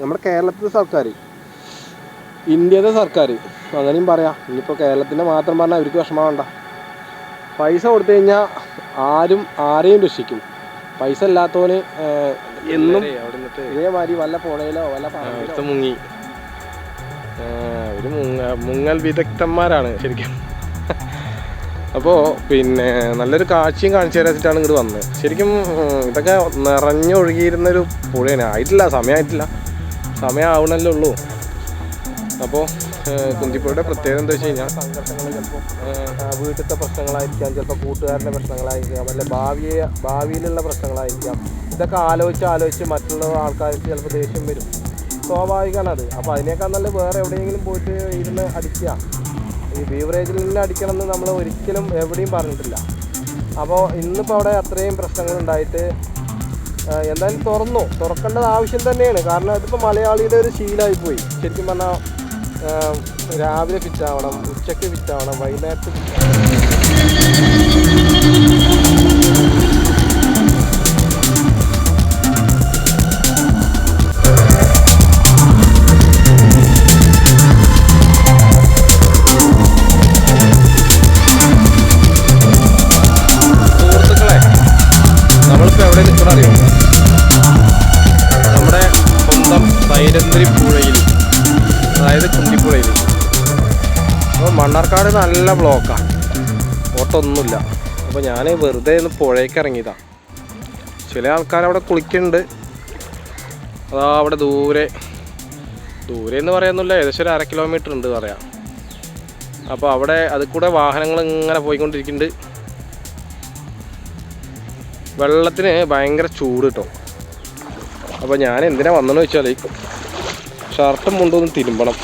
നമ്മുടെ കേരളത്തിലെ സർക്കാർ ഇന്ത്യയുടെ സർക്കാർ അങ്ങനെയും പറയാം ഇനിയിപ്പോൾ കേരളത്തിന്റെ മാത്രം പറഞ്ഞാൽ അവർക്ക് വിഷമമുണ്ട പൈസ കൊടുത്തു കഴിഞ്ഞാൽ ആരും ആരെയും രക്ഷിക്കും. പൈസ ഇല്ലാത്തവന് എന്നും ഇതേമാതിരി വല്ല പുഴയിലോ വല്ല അവിടുത്തെ മുങ്ങി. ഒരു മുങ്ങൽ വിദഗ്ധന്മാരാണ് ശരിക്കും. അപ്പോൾ പിന്നെ നല്ലൊരു കാഴ്ചയും കാണിച്ചു തരാൻ വെച്ചിട്ടാണ് ഇങ്ങോട്ട് വന്നത് ശരിക്കും ഇതൊക്കെ നിറഞ്ഞൊഴുകിയിരുന്നൊരു പുഴയാണ്. ആയിട്ടില്ല സമയമായിട്ടില്ല സമയം ആവണല്ലേ ഉള്ളൂ അപ്പോൾ കുന്തിപ്പുഴയുടെ പ്രത്യേകത എന്താ വെച്ച് കഴിഞ്ഞാൽ സംഘർഷങ്ങൾ ചിലപ്പോൾ വീട്ടിലത്തെ പ്രശ്നങ്ങളായിരിക്കാം ചിലപ്പോൾ കൂട്ടുകാരുടെ പ്രശ്നങ്ങളായിരിക്കാം അല്ലെ ഭാവിയെ ഭാവിയിലുള്ള പ്രശ്നങ്ങളായിരിക്കാം. ഇതൊക്കെ ആലോചിച്ച് ആലോചിച്ച് മറ്റുള്ള ആൾക്കാർക്ക് ചിലപ്പോൾ ദേഷ്യം വരും. സ്വാഭാവികമാണ് അത്. അപ്പോൾ അതിനേക്കാൾ നല്ല വേറെ എവിടെയെങ്കിലും പോയിട്ട് ഇരുന്ന് അടിക്കുക. ഈ ബീവറേജിൽ നിന്ന് അടിക്കണം എന്ന് നമ്മൾ ഒരിക്കലും എവിടെയും പറഞ്ഞിട്ടില്ല. അപ്പോൾ ഇന്നിപ്പോൾ അവിടെ അത്രയും ആ, എന്തായാലും തുറന്നു. തുറക്കേണ്ടത് ആവശ്യം തന്നെയാണ്. കാരണം അതിപ്പോൾ മലയാളിയുടെ ഒരു ശീലമായി പോയി ശരിക്കും പറഞ്ഞാൽ രാവിലെ ഫിറ്റാവണം ഉച്ചയ്ക്ക് ഫിറ്റാവണം വൈകുന്നേരത്ത് fit മണ്ണാർക്കാട് നല്ല ബ്ലോക്കാണ് ഓട്ടമൊന്നുമില്ല അപ്പോൾ ഞാൻ വെറുതെ ഒന്ന് പുഴയ്ക്ക് ഇറങ്ങിയതാണ് ചില ആൾക്കാർ അവിടെ കുളിക്കുന്നുണ്ട്. അതാ അവിടെ ദൂരെ. ദൂരെ എന്ന് പറയാനൊന്നുമില്ല. ഏകദേശം ഒരു അര കിലോമീറ്റർ ഉണ്ട് പറയാം. അപ്പോൾ അവിടെ അതിൽ കൂടെ വാഹനങ്ങൾ ഇങ്ങനെ പോയിക്കൊണ്ടിരിക്കുന്നുണ്ട്. വെള്ളത്തിന് ഭയങ്കര ചൂട് കിട്ടും. അപ്പോൾ ഞാൻ എന്തിനാ വന്നെന്ന് വെച്ചാൽ ഷർട്ടും മുണ്ടൊന്നും തിരുമ്പണം.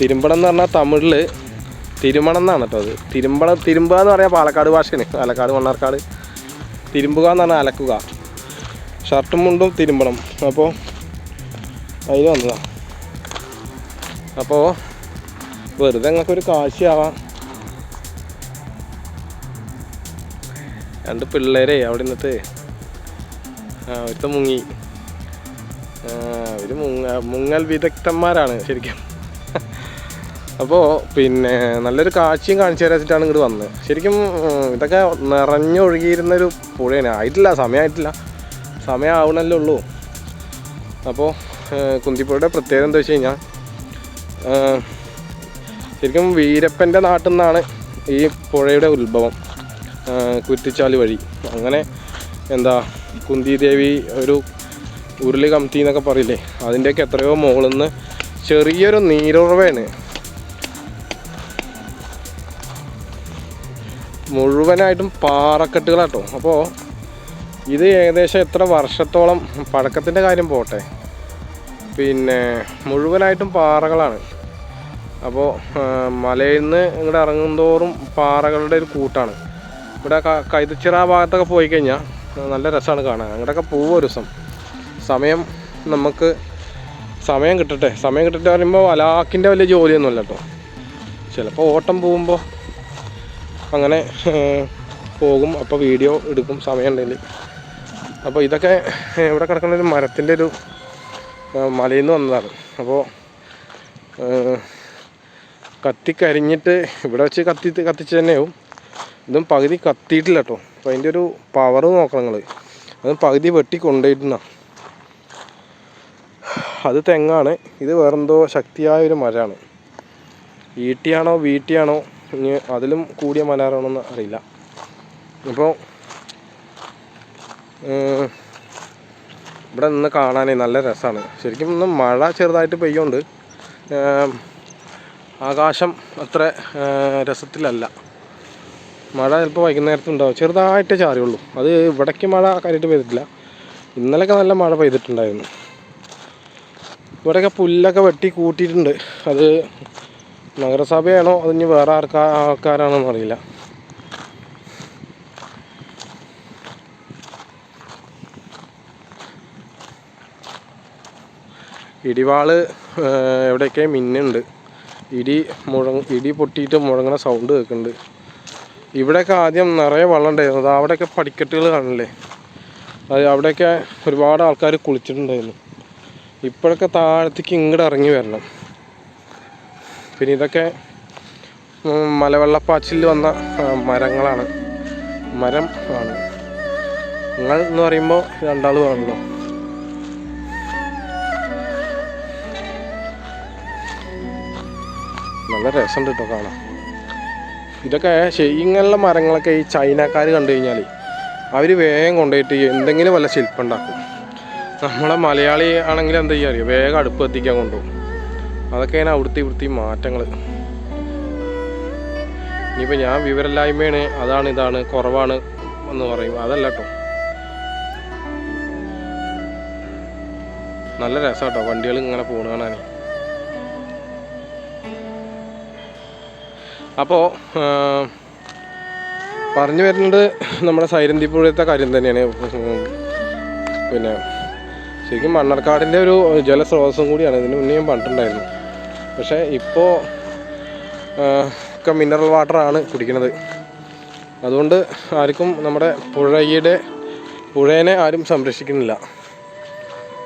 തിരുമ്പണം എന്ന് പറഞ്ഞാൽ തമിഴിൽ തിരുമണം എന്നാണ് കേട്ടോ അത്. തിരുമ്പണം തിരുമ്പുക എന്ന് പറയാം പാലക്കാട് ഭാഷയാണ് പാലക്കാട് മണ്ണാർക്കാട്. തിരുമ്പുക എന്ന് പറഞ്ഞാൽ അലക്കുക. ഷർട്ടും മുണ്ടും തിരുമ്പണം. അപ്പോൾ അതിന് വന്നതാ. അപ്പോൾ വെറുതെ ഞങ്ങൾക്കൊരു കാശിയാവാം രണ്ട് പിള്ളേരെ അവിടെ നിന്നിട്ട് ഒരുത്ത മുങ്ങി. അവർ മുങ്ങ മുങ്ങൽ വിദഗ്ധന്മാരാണ് ശരിക്കും. അപ്പോൾ പിന്നെ നല്ലൊരു കാഴ്ചയും കാണിച്ചു തരാൻ വെച്ചിട്ടാണ് ഇങ്ങോട്ട് വന്നത് ശരിക്കും ഇതൊക്കെ നിറഞ്ഞൊഴുകിയിരുന്നൊരു പുഴയാണ്. ആയിട്ടില്ല സമയമായിട്ടില്ല സമയം ആവണല്ലേ ഉള്ളൂ അപ്പോൾ കുന്തിപ്പുഴയുടെ പ്രത്യേകത എന്താ വെച്ച് കഴിഞ്ഞാൽ ശരിക്കും വീരപ്പന്റെ നാട്ടിൽ നിന്നാണ് ഈ പുഴയുടെ ഉത്ഭവം. കുറ്റിച്ചാൽ വഴി. അങ്ങനെ എന്താ കുന്തിദേവി ഒരു ഉരുളി കമത്തി എന്നൊക്കെ പറയില്ലേ അതിന്റെയൊക്കെ എത്രയോ മുകളിൽ നിന്ന് ചെറിയൊരു നീരുറവയാണ്. മുഴുവനായിട്ടും പാറക്കെട്ടുകളാട്ടോ. അപ്പോൾ ഇത് ഏകദേശം എത്ര വർഷത്തോളം പഴക്കത്തിന്റെ കാര്യം പോട്ടെ. പിന്നെ മുഴുവനായിട്ടും പാറകളാണ്. അപ്പോൾ മലയിൽ നിന്ന് ഇങ്ങോട്ട് ഇറങ്ങുന്തോറും പാറകളുടെ ഒരു കൂട്ടാണ്. ഇവിടെ കൈതച്ചിറ ഭാഗത്തൊക്കെ പോയി കഴിഞ്ഞാൽ നല്ല രസമാണ് കാണാൻ. അങ്ങോട്ടൊക്കെ പോവും ഒരു ദിവസം. സമയം നമുക്ക് സമയം കിട്ടട്ടെ. സമയം കിട്ടട്ടെ പറയുമ്പോൾ അലാക്കിന്റെ വലിയ ജോലിയൊന്നുമല്ല കേട്ടോ ചിലപ്പോൾ ഓട്ടം പോകുമ്പോൾ അങ്ങനെ പോകും. അപ്പോൾ വീഡിയോ എടുക്കും സമയമുണ്ടെങ്കിൽ. അപ്പോൾ ഇതൊക്കെ ഇവിടെ കിടക്കുന്ന ഒരു മരത്തിന്റെ ഒരു മലയിൽ നിന്ന് വന്നതാണ്. അപ്പോൾ കത്തിക്കരിഞ്ഞിട്ട് ഇവിടെ വെച്ച് കത്തി കത്തിച്ച് തന്നെയാവും ഇതും പകുതി കത്തിയിട്ടില്ല കേട്ടോ. അപ്പോൾ അതിന്റെ ഒരു പവർ നോക്കണം നിങ്ങൾ അതും പകുതി വെട്ടി കൊണ്ടുപോയിട്ടുന്ന അത് തെങ്ങാണ്. ഇത് വേറെന്തോ ശക്തിയായ ഒരു മരമാണ്. ഈട്ടിയാണോ വീട്ടിയാണോ ഇനി അതിലും കൂടിയ മല എന്ന് അറിയില്ല അപ്പോൾ ഇവിടെ നിന്ന് കാണാനേ നല്ല രസമാണ് ശരിക്കും ഇന്ന് മഴ ചെറുതായിട്ട് പെയ്യുണ്ട് ആകാശം അത്ര രസത്തിലല്ല. മഴ ചിലപ്പോൾ വൈകുന്നേരത്ത് ഉണ്ടാവും ചെറുതായിട്ടേ ചാറിയുള്ളൂ. അത് ഇവിടേക്ക് മഴ കാര്യമായിട്ട് പെയ്തിട്ടില്ല. ഇന്നലെയൊക്കെ നല്ല മഴ പെയ്തിട്ടുണ്ടായിരുന്നു. ഇവിടെയൊക്കെ പുല്ലൊക്കെ വെട്ടി കൂട്ടിയിട്ടുണ്ട്. അത് നഗരസഭയാണോ? ഇനി വേറെ ആർക്കാ ആൾക്കാരാണോ അറിയില്ല. ഇടിവാൾ എവിടെയൊക്കെ മിന്നുണ്ട്. ഇടി മുഴങ്ങ ഇടി പൊട്ടിയിട്ട് മുഴങ്ങണ സൗണ്ട് കേൾക്കുന്നുണ്ട് ഇവിടെയൊക്കെ ആദ്യം നിറയെ വെള്ളം ഉണ്ടായിരുന്നു. അത് അവിടെയൊക്കെ പടിക്കെട്ടുകൾ കാണില്ലേ? അത് അവിടെയൊക്കെ ഒരുപാട് ആൾക്കാർ കുളിച്ചിട്ടുണ്ടായിരുന്നു. ഇപ്പോഴൊക്കെ താഴത്തേക്ക് ഇങ്ങോട്ട് ഇറങ്ങി വരണം. പിന്നെ ഇതൊക്കെ മലവെള്ളപ്പാച്ചിൽ വന്ന മരങ്ങളാണ്. മരം ആണ്. നിങ്ങൾ എന്ന് പറയുമ്പോൾ രണ്ടാൾ വേണല്ലോ. നല്ല രസമുണ്ട് കേട്ടോ കാണാൻ. ഇതൊക്കെ ഇങ്ങനെയുള്ള മരങ്ങളൊക്കെ ഈ ചൈനക്കാർ കണ്ടു കഴിഞ്ഞാൽ അവർ വേഗം കൊണ്ടുപോയിട്ട് എന്തെങ്കിലും വല്ല ശില്പം ഉണ്ടാക്കും. നമ്മളെ മലയാളി ആണെങ്കിൽ എന്താ ചെയ്യുക വേഗം അടുപ്പ് എത്തിക്കാൻ കൊണ്ടുപോകും. അതൊക്കെയാണ് അവിടുത്തെ ഇവിടുത്തെ മാറ്റങ്ങൾ ഇനിയിപ്പോൾ ഞാൻ വിവരമില്ലായ്മയാണ് അതാണ് ഇതാണ് കുറവാണ് എന്ന് പറയും. അതല്ല കേട്ടോ നല്ല രസമാട്ടോ വണ്ടികൾ ഇങ്ങനെ പോണ കാണാൻ അപ്പോൾ പറഞ്ഞു വരുന്നത് നമ്മുടെ സൈരന്തിപ്പുഴത്തെ കാര്യം തന്നെയാണ്. പിന്നെ ശരിക്കും മണ്ണർക്കാടിന്റെ ഒരു ജലസ്രോതസ്സും കൂടിയാണ്. ഇതിന് മുന്നേ ഞാൻ പറഞ്ഞിട്ടുണ്ടായിരുന്നു. പക്ഷേ ഇപ്പോൾ ഒക്കെ മിനറൽ വാട്ടറാണ് കുടിക്കുന്നത്. അതുകൊണ്ട് ആർക്കും നമ്മുടെ പുഴയുടെ പുഴേനെ ആരും സംരക്ഷിക്കുന്നില്ല.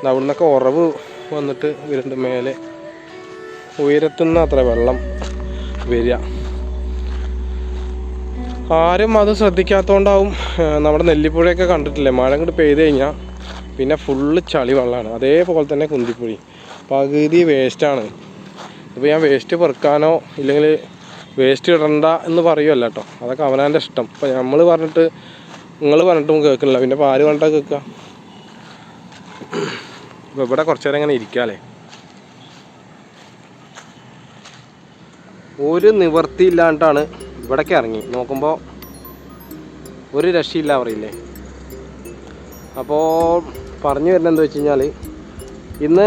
അവിടെ നിന്നൊക്കെ ഉറവ് വന്നിട്ട് വരുന്നുണ്ട് മേലെ ഉയരത്തുനിന്ന് അത്ര വെള്ളം വരിക. ആരും അത് ശ്രദ്ധിക്കാത്തതുകൊണ്ടാവും നമ്മുടെ നെല്ലിപ്പുഴയൊക്കെ കണ്ടിട്ടില്ലേ? മഴ അങ്ങോട്ട് പെയ്ത് കഴിഞ്ഞാൽ പിന്നെ ഫുള്ള് ചളി വെള്ളമാണ് അതേപോലെ തന്നെ കുന്തിപ്പുഴി. പകുതി വേസ്റ്റാണ് ഇപ്പോൾ ഞാൻ വേസ്റ്റ് പെറുക്കാനോ ഇല്ലെങ്കിൽ വേസ്റ്റ് ഇടണ്ട എന്ന് പറയുമല്ല കേട്ടോ. അതൊക്കെ അവനവന്റെ ഇഷ്ടം. ഇപ്പം നമ്മൾ പറഞ്ഞിട്ട് നിങ്ങൾ പറഞ്ഞിട്ടും കേൾക്കുന്നില്ല. പിന്നെ ഇപ്പോൾ ആര് പറഞ്ഞിട്ടാ കേൾക്കുക ഇപ്പോൾ ഇവിടെ കുറച്ച് നേരം ഇങ്ങനെ ഇരിക്കാല്ലേ ഒരു നിവർത്തിയില്ലാണ്ടാണ് ഇവിടേക്ക് ഇറങ്ങി. നോക്കുമ്പോൾ ഒരു രക്ഷയില്ല പറയില്ലേ? അപ്പോൾ പറഞ്ഞു വരുന്നത് എന്താ വെച്ച് കഴിഞ്ഞാൽ ഇന്ന്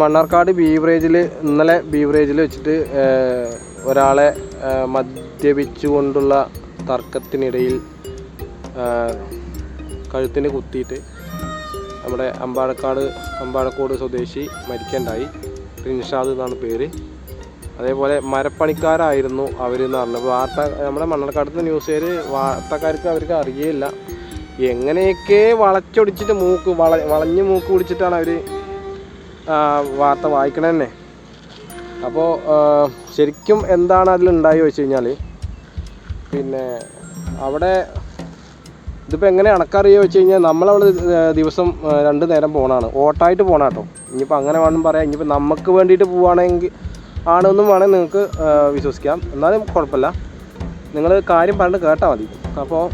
മണ്ണാർക്കാട് ബീവറേജിൽ ഇന്നലെ ബീവറേജിൽ വെച്ചിട്ട് ഒരാളെ മദ്യപിച്ചുകൊണ്ടുള്ള തർക്കത്തിനിടയിൽ കഴുത്തിന് കുത്തിയിട്ട് നമ്മുടെ അമ്പാഴക്കാട് അമ്പാഴക്കോട് സ്വദേശി മരിക്കണ്ടായി. റിൻഷാദ് എന്നാണ് പേര്. അതേപോലെ മരപ്പണിക്കാരായിരുന്നു അവരെന്ന് പറഞ്ഞത് വാർത്ത നമ്മുടെ മണ്ണാർക്കാടത്തെ ന്യൂസുകാർ വാർത്തക്കാർക്ക് അവർക്ക് അറിയില്ല എങ്ങനെയൊക്കെ വളച്ചൊടിച്ചിട്ട് മൂക്ക് വള വളഞ്ഞ് മൂക്ക് പിടിച്ചിട്ടാണ് അവർ വാർത്ത വായിക്കണ തന്നെ അപ്പോൾ ശരിക്കും എന്താണ് അതിലുണ്ടായി വെച്ച് കഴിഞ്ഞാൽ പിന്നെ അവിടെ ഇതിപ്പോൾ എങ്ങനെ അണക്കാറിയോ വെച്ച് കഴിഞ്ഞാൽ നമ്മളവിടെ ദിവസം രണ്ട് നേരം പോകണതാണ് ഓട്ടായിട്ട് പോകണം കേട്ടോ ഇനിയിപ്പോൾ അങ്ങനെ വേണം പറയാം ഇനിയിപ്പോൾ നമുക്ക് വേണ്ടിയിട്ട് പോവുകയാണെങ്കിൽ ആണെന്നും വേണമെങ്കിൽ നിങ്ങൾക്ക് വിശ്വസിക്കാം. എന്നാലും കുഴപ്പമില്ല. നിങ്ങൾ കാര്യം പറഞ്ഞിട്ട് കേട്ടാൽ മതി. അപ്പോൾ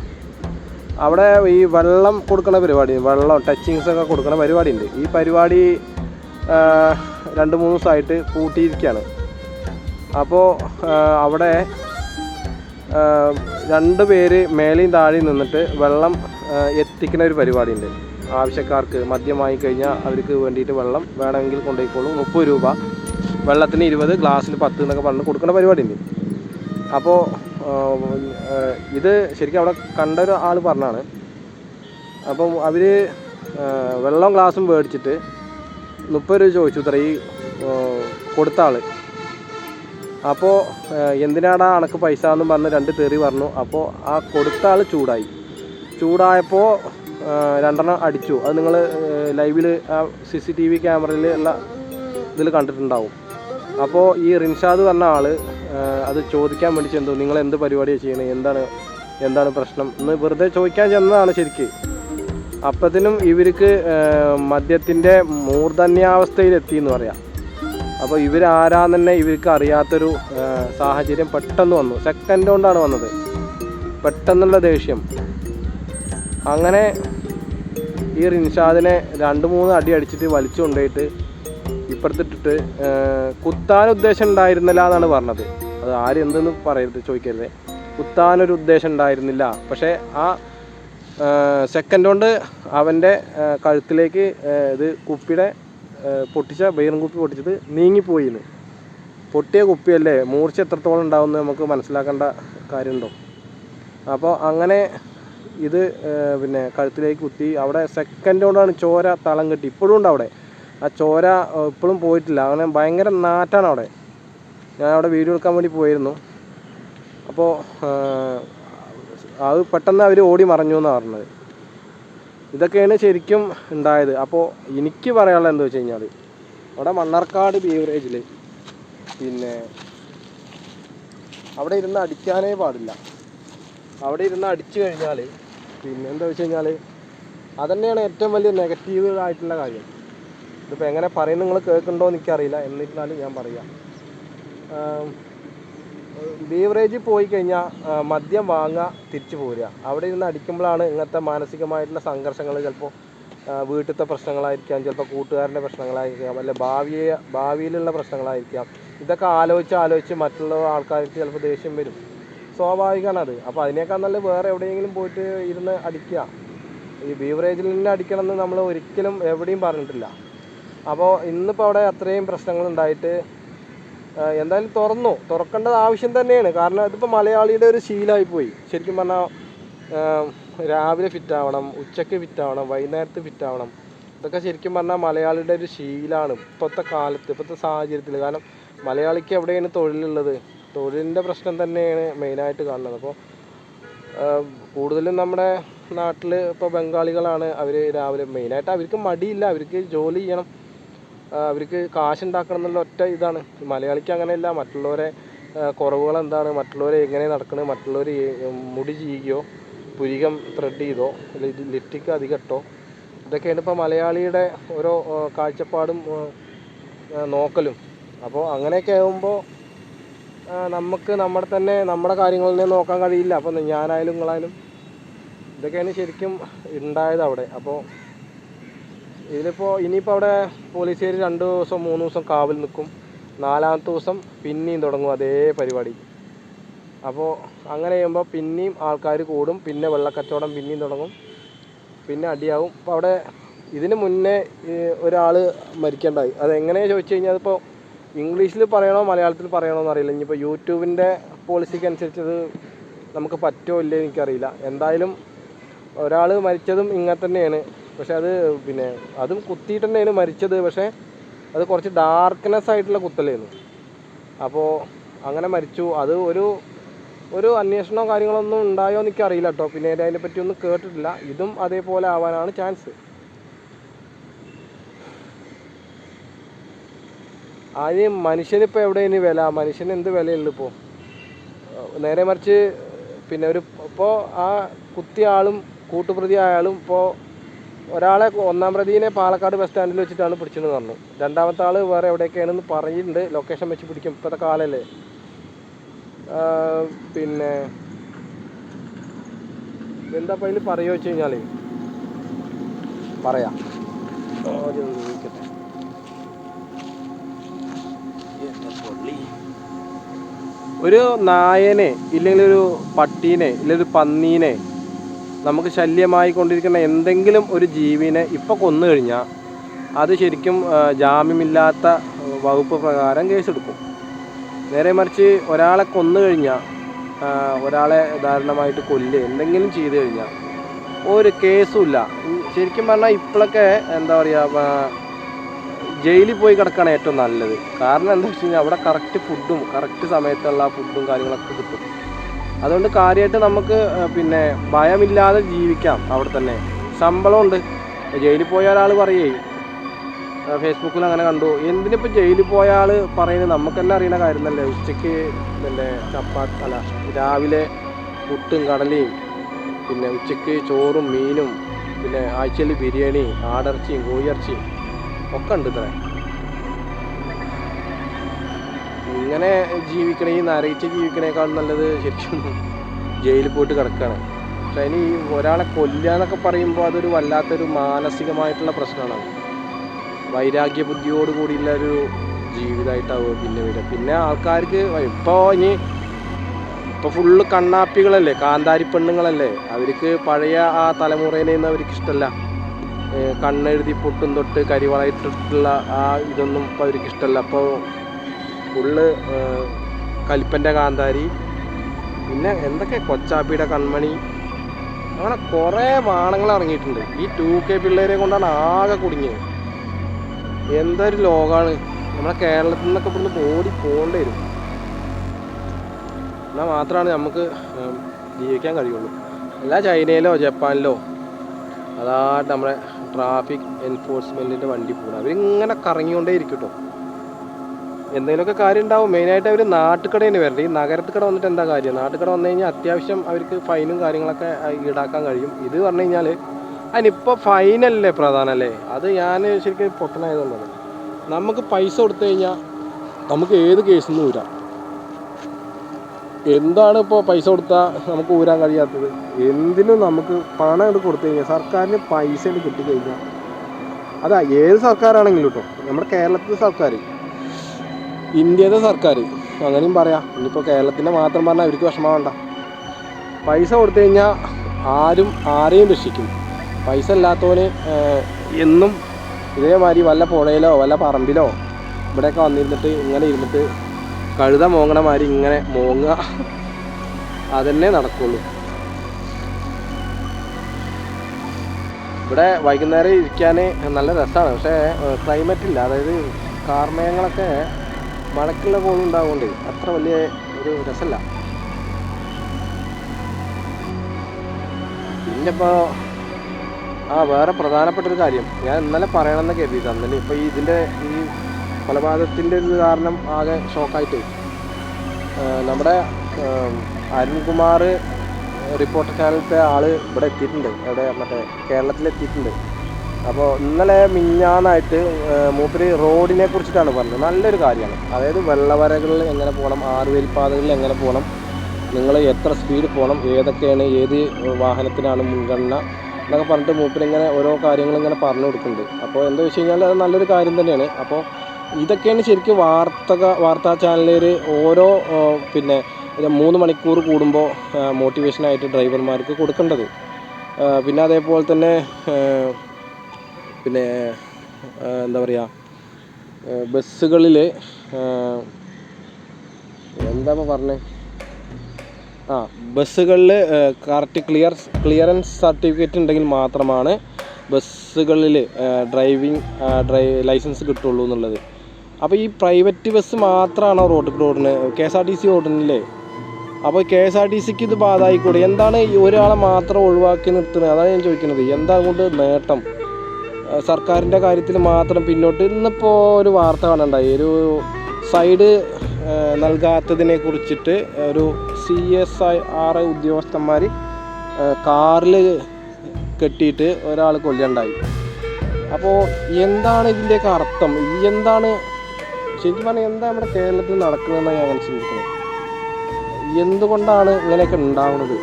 അവിടെ ഈ വെള്ളം കൊടുക്കുന്ന പരിപാടി വെള്ളം ടച്ചിങ്സ് ഒക്കെ കൊടുക്കുന്ന പരിപാടി ഉണ്ട്. ഈ പരിപാടി രണ്ട് മൂന്ന് ദിവസമായിട്ട് പൂട്ടിയിരിക്കുകയാണ് അപ്പോൾ അവിടെ രണ്ട് പേര് മേലെയും താഴെയും നിന്നിട്ട് വെള്ളം എത്തിക്കുന്ന ഒരു പരിപാടിയുണ്ട്. ആവശ്യക്കാർക്ക് മദ്യം വാങ്ങിക്കഴിഞ്ഞാൽ അവർക്ക് വേണ്ടിയിട്ട് വെള്ളം വേണമെങ്കിൽ കൊണ്ടുപോയിക്കോളൂ. മുപ്പത് രൂപ. വെള്ളത്തിന് ഇരുപത് ഗ്ലാസ്സിൽ പത്ത് എന്നൊക്കെ പറഞ്ഞ് കൊടുക്കുന്ന പരിപാടിയുണ്ട്. അപ്പോൾ ഇത് ശരിക്കും അവിടെ കണ്ട ഒരു ആൾ പറഞ്ഞാണ്. അപ്പം അവർ വെള്ളം ഗ്ലാസ്സും മേടിച്ചിട്ട് മുപ്പത് രൂപ ചോദിച്ചു ഇത്ര ഈ കൊടുത്ത ആൾ അപ്പോൾ എന്തിനാടാ അണക്ക് പൈസ എന്ന് പറഞ്ഞ് രണ്ട് തെറി പറഞ്ഞു. അപ്പോൾ ആ കൊടുത്ത ആൾ ചൂടായി. ചൂടായപ്പോൾ രണ്ടെണ്ണം അടിച്ചു. അത് നിങ്ങൾ ലൈവിൽ ആ സി സി ടി വി ക്യാമറയിൽ ഉള്ള ഇതിൽ കണ്ടിട്ടുണ്ടാവും. അപ്പോൾ ഈ റിൻഷാദ് പറഞ്ഞ ആൾ അത് ചോദിക്കാൻ വേണ്ടി ചെന്നു. നിങ്ങൾ എന്ത് പരിപാടിയാണ് ചെയ്യണേ? എന്താണ് എന്താണ് പ്രശ്നം? എന്ന് വെറുതെ ചോദിക്കാൻ ചെന്നതാണ് ശരിക്ക്. അപ്പത്തിനും ഇവർക്ക് മദ്യത്തിന്റെ മൂർധന്യാവസ്ഥയിലെത്തി എന്ന് പറയാം. അപ്പോൾ ഇവരാരാന്ന് തന്നെ ഇവർക്ക് അറിയാത്തൊരു സാഹചര്യം പെട്ടെന്ന് വന്നു. സെക്കൻഡ് കൊണ്ടാണ് വന്നത്. പെട്ടെന്നുള്ള ദേഷ്യം. അങ്ങനെ ഈ റിൻഷാദിനെ രണ്ട് മൂന്ന് അടി അടിച്ചിട്ട് വലിച്ചു കൊണ്ടുപോയിട്ട് ഇപ്പുറത്തിട്ടിട്ട് കുത്താൻ ഉദ്ദേശം ഉണ്ടായിരുന്നില്ല എന്നാണ് പറഞ്ഞത്. അത് ആരും എന്തെന്ന് പറയരുത് ചോദിക്കരുത്. കുത്താനൊരു ഉദ്ദേശം ഉണ്ടായിരുന്നില്ല. പക്ഷേ ആ സെക്കൻഡ് കൊണ്ട് അവന്റെ കഴുത്തിലേക്ക് ഇത് കുപ്പിയുടെ പൊട്ടിച്ച ബെയറും കുപ്പി പൊട്ടിച്ചത് നീങ്ങിപ്പോയിന്ന്. പൊട്ടിയ കുപ്പിയല്ലേ? മൂർച്ച എത്രത്തോളം ഉണ്ടാവുമെന്ന് നമുക്ക് മനസ്സിലാക്കേണ്ട കാര്യമുണ്ടോ? അപ്പോൾ അങ്ങനെ ഇത് പിന്നെ കഴുത്തിലേക്ക് കുത്തി അവിടെ സെക്കൻഡ് കൊണ്ടാണ് ചോര തളം കെട്ടി. ഇപ്പോഴും ഉണ്ട് അവിടെ. ആ ചോര ഇപ്പോഴും പോയിട്ടില്ല. അങ്ങനെ ഭയങ്കര നാറ്റാണ് അവിടെ. ഞാൻ അവിടെ വീഡിയോ എടുക്കാൻ വേണ്ടി പോയിരുന്നു. അപ്പോൾ അത് പെട്ടെന്ന് അവർ ഓടി മറഞ്ഞു എന്നാണ് പറഞ്ഞത്. ഇതൊക്കെയാണ് ശരിക്കും ഉണ്ടായത്. അപ്പോൾ എനിക്ക് പറയാനുള്ളത് എന്താ വെച്ച് കഴിഞ്ഞാൽ അവിടെ മണ്ണാർക്കാട് ബീവറേജിൽ പിന്നെ അവിടെ ഇരുന്ന് അടിക്കാനേ പാടില്ല. അവിടെ ഇരുന്ന് അടിച്ചു കഴിഞ്ഞാൽ പിന്നെ എന്താ വെച്ച് കഴിഞ്ഞാൽ അതന്നെയാണ് ഏറ്റവും വലിയ നെഗറ്റീവ് ആയിട്ടുള്ള കാര്യം. ഇതിപ്പോൾ എങ്ങനെ പറയുന്നത് നിങ്ങൾ കേൾക്കുന്നുണ്ടോ എന്ന് എനിക്കറിയില്ല. എന്നിരുന്നാലും ഞാൻ പറയാം. ബീവറേജിൽ പോയി കഴിഞ്ഞാൽ മദ്യം വാങ്ങുക തിരിച്ചു പോരുക. അവിടെ ഇരുന്ന് അടിക്കുമ്പോഴാണ് ഇങ്ങനത്തെ മാനസികമായിട്ടുള്ള സംഘർഷങ്ങൾ ചിലപ്പോൾ വീട്ടിലത്തെ പ്രശ്നങ്ങളായിരിക്കാം ചിലപ്പോൾ കൂട്ടുകാരന്റെ പ്രശ്നങ്ങളായിരിക്കാം അല്ലെ ഭാവിയെ ഭാവിയിലുള്ള പ്രശ്നങ്ങളായിരിക്കാം. ഇതൊക്കെ ആലോചിച്ച് ആലോചിച്ച് മറ്റുള്ള ആൾക്കാർക്ക് ചിലപ്പോൾ ദേഷ്യം വരും. സ്വാഭാവികമാണ് അത്. അപ്പോൾ അതിനേക്കാൾ നല്ല വേറെ എവിടെയെങ്കിലും പോയിട്ട് ഇരുന്ന് അടിക്കുക. ഈ ബീവറേജിൽ നിന്ന് അടിക്കണം എന്ന് നമ്മൾ ഒരിക്കലും എവിടെയും പറഞ്ഞിട്ടില്ല. അപ്പോൾ ഇന്നിപ്പോൾ അവിടെ അത്രയും ആഹ് എന്തായാലും തുറന്നു. തുറക്കേണ്ടത് ആവശ്യം തന്നെയാണ്. കാരണം ഇതിപ്പോൾ മലയാളിയുടെ ഒരു ശീലമായി പോയി. ശരിക്കും പറഞ്ഞാൽ രാവിലെ ഫിറ്റ് ആവണം ഉച്ചയ്ക്ക് ഫിറ്റ് ആവണം വൈകുന്നേരത്ത് ഫിറ്റ് ആവണം. ഇതൊക്കെ ശരിക്കും പറഞ്ഞാൽ മലയാളിയുടെ ഒരു ശീലമാണ് ഇപ്പോഴത്തെ കാലത്ത് ഇപ്പോഴത്തെ സാഹചര്യത്തിൽ കാരണം മലയാളിക്ക് എവിടെയാണ് തൊഴിലുള്ളത്? തൊഴിലിന്റെ പ്രശ്നം തന്നെയാണ് മെയിനായിട്ട് കാണുന്നത്. അപ്പോൾ കൂടുതലും നമ്മുടെ നാട്ടിൽ ഇപ്പോൾ ബംഗാളികളാണ് അവർ രാവിലെ മെയിനായിട്ട് അവർക്ക് മടിയില്ല. അവർക്ക് ജോലി ചെയ്യണം. അവർക്ക് കാശുണ്ടാക്കണം എന്നുള്ള ഒറ്റ ഇതാണ്. മലയാളിക്ക് അങ്ങനെയല്ല. മറ്റുള്ളവരെ കുറവുകൾ എന്താണ്? മറ്റുള്ളവരെ എങ്ങനെ നടക്കുന്നത് മറ്റുള്ളവർ മുടി ചെയ്യുകയോ പുരികം ത്രെഡ് ചെയ്തോ ലിപ്റ്റിക്ക് അധികം ഇട്ടോ ഇതൊക്കെയാണ് ഇപ്പോൾ മലയാളിയുടെ ഓരോ കാഴ്ചപ്പാടും നോക്കലും. അപ്പോൾ അങ്ങനെയൊക്കെ ആകുമ്പോൾ നമുക്ക് നമ്മുടെ തന്നെ നമ്മുടെ കാര്യങ്ങളെ നോക്കാൻ കഴിയില്ല. അപ്പോൾ ഞാനായാലും നിങ്ങളായാലും ഇതൊക്കെയാണ് ശരിക്കും ഉണ്ടായത് അവിടെ. അപ്പോൾ ഇതിലിപ്പോൾ ഇനിയിപ്പോൾ അവിടെ പോലീസുകാർ രണ്ട് ദിവസം മൂന്ന് ദിവസം കാവൽ നിൽക്കും. നാലാമത്തെ ദിവസം പിന്നെയും തുടങ്ങും അതേ പരിപാടി. അപ്പോൾ അങ്ങനെ ചെയ്യുമ്പോൾ പിന്നെയും ആൾക്കാർ കൂടും പിന്നെ വെള്ളക്കച്ചവടം പിന്നെയും തുടങ്ങും പിന്നെ അടിയാവും. അപ്പോൾ അവിടെ ഇതിന് മുന്നേ ഒരാൾ മരിക്കേണ്ടായി. അതെങ്ങനെയാണ് ചോദിച്ചു കഴിഞ്ഞാൽ അതിപ്പോൾ ഇംഗ്ലീഷിൽ പറയണോ മലയാളത്തിൽ പറയണോ എന്നറിയില്ല. ഇനിയിപ്പോൾ യൂട്യൂബിന്റെ പോളിസിക്ക് അനുസരിച്ചത് നമുക്ക് പറ്റുമോ ഇല്ലേ എനിക്കറിയില്ല. എന്തായാലും ഒരാൾ മരിച്ചതും ഇങ്ങനെ തന്നെയാണ്. പക്ഷെ അത് പിന്നെ അതും കുത്തിയിട്ട് തന്നെയാണ് മരിച്ചത്. പക്ഷേ അത് കുറച്ച് ഡാർക്ക്നെസ് ആയിട്ടുള്ള കുത്തലായിരുന്നു. അപ്പോൾ അങ്ങനെ മരിച്ചു. അത് ഒരു ഒരു അന്വേഷണമോ കാര്യങ്ങളൊന്നും ഉണ്ടായോ എന്ന് എനിക്കറിയില്ല കേട്ടോ. പിന്നെ അതിനെ പറ്റി ഒന്നും കേട്ടിട്ടില്ല. ഇതും അതേപോലെ ആവാനാണ് ചാൻസ് അതിന് മനുഷ്യനിപ്പോൾ എവിടെയാണ് വില? മനുഷ്യന് എന്ത് വിലയുള്ളൂ ഇപ്പോൾ നേരെ മറിച്ച് പിന്നെ ഒരു ഇപ്പോൾ ആ കുത്തിയ ആളും കൂട്ടുപ്രതി ആയാലും ഇപ്പോൾ ഒരാളെ ഒന്നാം പ്രതിനെ പാലക്കാട് ബസ് സ്റ്റാൻഡിൽ വെച്ചിട്ടാണ് പിടിച്ചെന്ന് പറഞ്ഞു. രണ്ടാമത്തെ ആൾ വേറെ എവിടെയൊക്കെയാണെന്ന് പറയുന്നുണ്ട് ലൊക്കേഷൻ വെച്ച് പിടിക്കും. ഇപ്പോഴത്തെ കാലല്ലേ. പിന്നെ എന്താ അതിൽ പറയുക വെച്ച് കഴിഞ്ഞാൽ പറയാം. ഒരു നായനെ ഇല്ലെങ്കിൽ ഒരു പട്ടീനെ ഇല്ലെങ്കിൽ ഒരു പന്നീനെ നമുക്ക് ശല്യമായി കൊണ്ടിരിക്കുന്ന എന്തെങ്കിലും ഒരു ജീവിനെ ഇപ്പോൾ കൊന്നു കഴിഞ്ഞാൽ അത് ശരിക്കും ജാമ്യമില്ലാത്ത വകുപ്പ് പ്രകാരം കേസെടുക്കും. നേരെ മറിച്ച് ഒരാളെ കൊന്നു കഴിഞ്ഞാൽ ഒരാളെ ദാരുണമായിട്ട് കൊല്ലുക എന്തെങ്കിലും ചെയ്തു കഴിഞ്ഞാൽ ഒരു കേസുമില്ല. ശരിക്കും പറഞ്ഞാൽ ഇപ്പോഴൊക്കെ എന്താ പറയുക ജയിലിൽ പോയി കിടക്കുകയാണ് ഏറ്റവും നല്ലത്. കാരണം എന്താ വെച്ച് കഴിഞ്ഞാൽ അവിടെ കറക്റ്റ് ഫുഡും കറക്റ്റ് സമയത്തുള്ള ഫുഡും കാര്യങ്ങളൊക്കെ കിട്ടും. അതുകൊണ്ട് കാര്യമായിട്ട് നമുക്ക് പിന്നെ ഭയമില്ലാതെ ജീവിക്കാം അവിടെ തന്നെ. ശമ്പളമുണ്ട്. ജയിലിൽ പോയ ഒരാൾ പറയേ ഫേസ്ബുക്കിൽ അങ്ങനെ കണ്ടു. എന്തിനിപ്പോൾ ജയിലിൽ പോയ ആൾ പറയുന്നത് നമുക്കെല്ലാം അറിയുന്ന കാര്യം തന്നെ ഉച്ചയ്ക്ക് പിന്നെ ചപ്പാത്തി അല്ല രാവിലെ പുട്ടും കടലയും പിന്നെ ഉച്ചയ്ക്ക് ചോറും മീനും പിന്നെ ആഴ്ചയിൽ ബിരിയാണി ആടിറച്ചിയും കോഴിയിറച്ചിയും ഒക്കെ ഉണ്ട് ഇത്ര. ഇങ്ങനെ ജീവിക്കണ ഈ നരയിച്ച് ജീവിക്കണേക്കാൾ നല്ലത് ശരിക്കും ജയിലിൽ പോയിട്ട് കിടക്കുകയാണ് പക്ഷെ ഈ ഒരാളെ കൊല്ലുക എന്നൊക്കെ പറയുമ്പോൾ അതൊരു വല്ലാത്തൊരു മാനസികമായിട്ടുള്ള പ്രശ്നമാണ്. വൈരാഗ്യ ബുദ്ധിയോട് കൂടിയുള്ള ഒരു ജീവിതമായിട്ടാവുക പിന്നെ വരിക. പിന്നെ ആൾക്കാർക്ക് ഇപ്പോൾ ഇനി ഇപ്പോൾ ഫുള്ള് കണ്ണാപ്പികളല്ലേ കാന്താരി പെണ്ണുങ്ങളല്ലേ. അവർക്ക് പഴയ ആ തലമുറേനെയൊന്നും അവർക്ക് ഇഷ്ടമല്ല. കണ്ണെഴുതി പൊട്ടും തൊട്ട് കരിവളയിട്ടിട്ടുള്ള ആ ഇതൊന്നും ഇപ്പോൾ അവർക്ക് ഇഷ്ടമല്ല. അപ്പോൾ ഫുള്ള് കലിപ്പന്റെ കാന്താരി പിന്നെ എന്തൊക്കെ കൊച്ചാപ്പിയുടെ കൺമണി അങ്ങനെ കുറേ വാണങ്ങൾ ഇറങ്ങിയിട്ടുണ്ട്. ഈ ടു കെ പിള്ളേരെ കൊണ്ടാണ് ആകെ കുടുങ്ങിയത്. എന്തൊരു ലോകമാണ് നമ്മളെ കേരളത്തിൽ നിന്നൊക്കെ ഇവിടുന്ന് ഓടി പോകേണ്ടി വരും. എന്നാൽ മാത്രമാണ് നമുക്ക് ജീവിക്കാൻ കഴിയുള്ളൂ. അല്ല ചൈനയിലോ ജപ്പാനിലോ അതാ നമ്മുടെ ട്രാഫിക് എൻഫോഴ്സ്മെന്റിന്റെ വണ്ടി പോകുന്നത് അവരിങ്ങനെ കറങ്ങിക്കൊണ്ടേ ഇരിക്കും കേട്ടോ. എന്തെങ്കിലുമൊക്കെ കാര്യം ഉണ്ടാവും. മെയിനായിട്ട് അവർ നാട്ടുകടയിൽ വരണ്ട ഈ നഗരത്തിൽ കട വന്നിട്ട് എന്താ കാര്യം? നാട്ടുകട വന്നു കഴിഞ്ഞാൽ അത്യാവശ്യം അവർക്ക് ഫൈനും കാര്യങ്ങളൊക്കെ ഈടാക്കാൻ കഴിയും. ഇത് പറഞ്ഞു കഴിഞ്ഞാൽ അതിനിപ്പോൾ ഫൈനല്ലേ പ്രധാനമല്ലേ അത് ഞാൻ ശരിക്കും പൊട്ടനായതുകൊണ്ടാണ് നമുക്ക് പൈസ കൊടുത്തു കഴിഞ്ഞാൽ നമുക്ക് ഏത് കേസിൽ നിന്ന് ഊരാം. എന്താണ് ഇപ്പോൾ പൈസ കൊടുത്താൽ നമുക്ക് ഊരാൻ കഴിയാത്തത്? എന്തിനും നമുക്ക് പണം എടുത്ത് കൊടുത്തു കഴിഞ്ഞാൽ സർക്കാരിന് പൈസ കിട്ടിക്കഴിഞ്ഞാൽ അതാ ഏത് സർക്കാരാണെങ്കിലും കേട്ടോ നമ്മുടെ കേരളത്തിലെ സർക്കാർ ഇന്ത്യയുടെ സർക്കാർ അങ്ങനെയും പറയാം. ഇനിയിപ്പോൾ കേരളത്തിന്റെ മാത്രം പറഞ്ഞാൽ അവർക്ക് വിഷമാവണ്ട പൈസ കൊടുത്തു കഴിഞ്ഞാൽ ആരും ആരെയും രക്ഷിക്കും. പൈസ ഇല്ലാത്തവന് എന്നും ഇതേമാതിരി വല്ല പുഴയിലോ വല്ല പറമ്പിലോ ഇവിടെയൊക്കെ വന്നിരുന്നിട്ട് ഇങ്ങനെ ഇരുന്നിട്ട് കഴുത മോങ്ങണ മാതിരി ഇങ്ങനെ മോങ്ങുക അതന്നെ നടക്കുള്ളൂ. ഇവിടെ വൈകുന്നേരം ഇരിക്കാൻ നല്ല രസമാണ് പക്ഷേ ക്ലൈമറ്റ് ഇല്ല. അതായത് കാർമേഘങ്ങളൊക്കെ മഴക്കുള്ള കോളും ഉണ്ടാവുകൊണ്ട് അത്ര വലിയ ഒരു രസമല്ല പിന്നെ ഇപ്പോൾ ആ വേറെ പ്രധാനപ്പെട്ട ഒരു കാര്യം. ഞാൻ ഇന്നലെ പറയണമെന്ന് കരുതിയിട്ട് അന്നലെ ഇപ്പോൾ ഇതിന്റെ ഈ കൊലപാതകത്തിന്റെ ഒരു കാരണം ആകെ ഷോക്കായിട്ട്. നമ്മുടെ അരുൺകുമാർ റിപ്പോർട്ടർ ചാനലിലത്തെ ആൾ ഇവിടെ എത്തിയിട്ടുണ്ട്. ഇവിടെ മറ്റേ കേരളത്തിൽ എത്തിയിട്ടുണ്ട് അപ്പോൾ ഇന്നലെ മിഞ്ഞാന്നായിട്ട് മൂപ്പര് റോഡിനെ കുറിച്ചിട്ടാണ് പറഞ്ഞത്. നല്ലൊരു കാര്യമാണ്. അതായത് വെള്ളവരകളിൽ എങ്ങനെ പോകണം ആറുവേലിപ്പാതകളിൽ എങ്ങനെ പോകണം നിങ്ങൾ എത്ര സ്പീഡ് പോകണം ഏതൊക്കെയാണ് ഏത് വാഹനത്തിനാണ് മുൻഗണന എന്നൊക്കെ പറഞ്ഞിട്ട് മൂപ്പര് ഇങ്ങനെ ഓരോ കാര്യങ്ങൾ ഇങ്ങനെ പറഞ്ഞു കൊടുക്കുന്നുണ്ട്. അപ്പോൾ എന്താ വെച്ച് കഴിഞ്ഞാൽ അത് നല്ലൊരു കാര്യം തന്നെയാണ്. അപ്പോൾ ഇതൊക്കെയാണ് ശരിക്കും വാർത്തക വാർത്താ ചാനലിൽ ഓരോ പിന്നെ മൂന്ന് മണിക്കൂർ കൂടുമ്പോൾ മോട്ടിവേഷനായിട്ട് ഡ്രൈവർമാർക്ക് കൊടുക്കേണ്ടത്. പിന്നെ അതേപോലെ തന്നെ പിന്നെ എന്താ പറയുക ബസ്സുകളിൽ എന്താ പറഞ്ഞത് ആ ബസ്സുകളിൽ കറക്റ്റ് ക്ലിയർ ക്ലിയറൻസ് സർട്ടിഫിക്കറ്റ് ഉണ്ടെങ്കിൽ മാത്രമാണ് ബസ്സുകളിൽ ഡ്രൈവിംഗ് ഡ്രൈ ലൈസൻസ് കിട്ടുള്ളൂ എന്നുള്ളത്. അപ്പോൾ ഈ പ്രൈവറ്റ് ബസ് മാത്രമാണോ റോഡിൽ ഓടുന്നത് K S R T C ഓടുന്നില്ലേ? അപ്പോൾ കെ എസ് ആർ ടി സിക്ക് ഇത് ബാധായിക്കൂടെ? എന്താണ് ഈ ഒരാളെ മാത്രം ഒഴിവാക്കി നിർത്തുന്നത്? അതാണ് ഞാൻ ചോദിക്കുന്നത്. എന്താ കൊണ്ട് നേട്ടം? സർക്കാരിന്റെ കാര്യത്തിൽ മാത്രം പിന്നോട്ട് ഇന്നിപ്പോൾ ഒരു വാർത്ത കാണണ്ടായി ഒരു സൈഡ് നൽകാത്തതിനെ കുറിച്ചിട്ട് ഒരു C S I R I ഉദ്യോഗസ്ഥന്മാർ കാറിൽ കെട്ടിയിട്ട് ഒരാൾ കൊല്ലണ്ടായി. അപ്പോൾ എന്താണ് ഇതിന്റെയൊക്കെ അർത്ഥം? എന്താണ് ശരിക്കും പറഞ്ഞാൽ എന്താ നമ്മുടെ കേരളത്തിൽ നടക്കുന്നതെന്നാണ് ഞാൻ ചിന്തിക്കുന്നത്. എന്തുകൊണ്ടാണ് ഇങ്ങനെയൊക്കെ ഉണ്ടാവുന്നത്?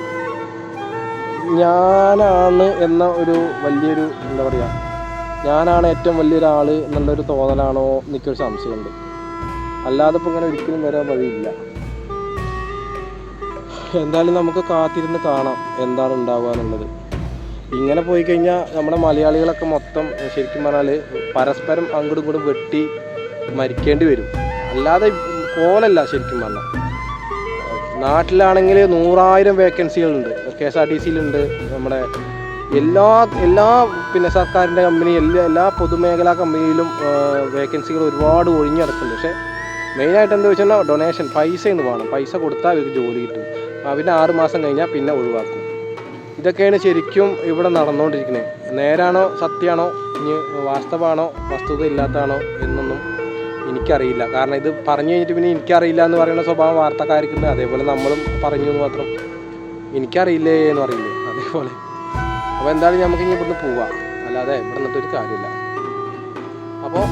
ഞാനാണ് എന്ന ഒരു വലിയൊരു എന്താ പറയുക ഞാനാണ് ഏറ്റവും വലിയൊരാൾ എന്നുള്ളൊരു തോന്നലാണോ എനിക്കൊരു സംശയമുണ്ട്. അല്ലാതെ ഇപ്പോൾ ഇങ്ങനെ ഒരിക്കലും വരാൻ വഴിയില്ല. എന്തായാലും നമുക്ക് കാത്തിരുന്ന് കാണാം എന്താണ് ഉണ്ടാവുക എന്നുള്ളത്. ഇങ്ങനെ പോയി കഴിഞ്ഞാൽ നമ്മുടെ മലയാളികളൊക്കെ മൊത്തം ശരിക്കും പറഞ്ഞാൽ പരസ്പരം അങ്ങോട്ടും ഇങ്ങോട്ടും വെട്ടി മരിക്കേണ്ടി വരും. അല്ലാതെ കോലല്ല ശരിക്കും പറഞ്ഞാൽ നാട്ടിലാണെങ്കിൽ നൂറായിരം വേക്കൻസികളുണ്ട് കെ എസ് ആർ ടി സിയിലുണ്ട് നമ്മുടെ എല്ലാ എല്ലാ പിന്നെ സർക്കാരിന്റെ കമ്പനി എല്ലാ എല്ലാ പൊതുമേഖലാ കമ്പനിയിലും വേക്കൻസികൾ ഒരുപാട് ഒഴിഞ്ഞു കിടക്കുന്നുണ്ട് പക്ഷേ മെയിനായിട്ട് എന്താ വെച്ചാൽ ഡൊണേഷൻ പൈസ എന്ന് വേണം. പൈസ കൊടുത്താൽ അവർക്ക് ജോലി കിട്ടും. പിന്നെ ആറ് മാസം കഴിഞ്ഞാൽ പിന്നെ ഒഴിവാക്കും. ഇതൊക്കെയാണ് ശരിക്കും ഇവിടെ നടന്നുകൊണ്ടിരിക്കുന്നത്. നേരാണോ സത്യമാണോ ഇനി വാസ്തവമാണോ വസ്തുത ഇല്ലാത്തതാണോ എന്നൊന്നും എനിക്കറിയില്ല. കാരണം ഇത് പറഞ്ഞു കഴിഞ്ഞിട്ട് പിന്നെ എനിക്കറിയില്ല എന്ന് പറയുന്ന സ്വഭാവം വാർത്തക്കാർക്കുണ്ട്. അതേപോലെ നമ്മളും പറഞ്ഞു എന്ന് മാത്രം എനിക്കറിയില്ലേ എന്ന് പറയില്ലേ. അതേപോലെ അപ്പോൾ എന്തായാലും നമുക്ക് ഇനി ഇവിടുന്ന് പോവാം. അല്ലാതെ ഇവിടെ നിന്നിട്ടൊരു കാര്യമില്ല. അപ്പോൾ